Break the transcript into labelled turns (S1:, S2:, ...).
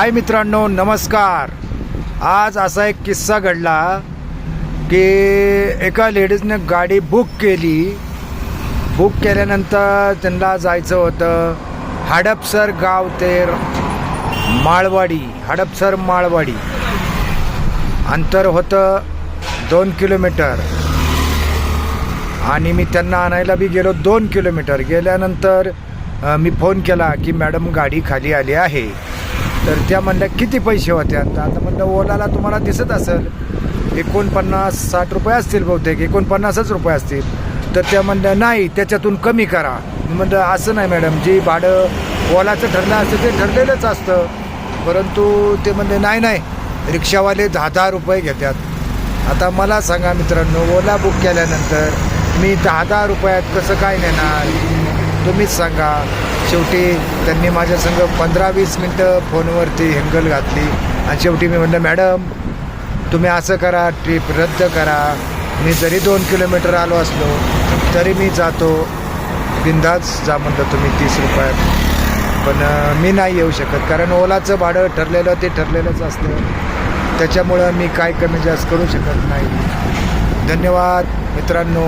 S1: हाय मित्रांनो नमस्कार. आज असा एक किस्सा घडला की एका लेडीजने गाडी बुक केली. बुक केल्यानंतर त्यांना जायचं होतं हडपसर गाव ते माळवाडी हडपसर माळवाडी. अंतर होतं दोन किलोमीटर. आणि मी त्यांना आणायला बी गेलो दोन किलोमीटर. गेल्यानंतर मी फोन केला की मॅडम गाडी खाली आली आहे. तर त्या म्हणल्या किती पैसे होते आता? आता म्हणलं ओलाला तुम्हाला दिसत असेल एकोणपन्नास साठ रुपये असतील बहुतेक एकोणपन्नासच रुपये असतील. तर त्या म्हणल्या नाही त्याच्यातून कमी करा. म्हणलं असं नाही मॅडम जी भाडं ओलाचं ठरलं असतं ते ठरलेलंच असतं. परंतु ते म्हणले नाही नाही रिक्षावाले दहा दहा रुपये घेतात. आता मला सांगा मित्रांनो ओला बुक केल्यानंतर मी दहा दहा रुपयात कसं काय नेणार? तुम्हीच सांगा. शेवटी त्यांनी माझ्या संग पंधरा वीस मिनटं फोनवरती हिंगल घातली. आणि शेवटी मी म्हणलं मॅडम तुम्ही असं करा ट्रिप रद्द करा. मी जरी दोन किलोमीटर आलो असलो तरी मी जातो. बिंदाच जा म्हणलं तुम्ही तीस रुपयात. पण मी नाही येऊ शकत. कारण ओलाचं भाडं ठरलेलं ते ठरलेलंच असतं. त्याच्यामुळं मी काय कमी जास्त करू शकत नाही. धन्यवाद मित्रांनो.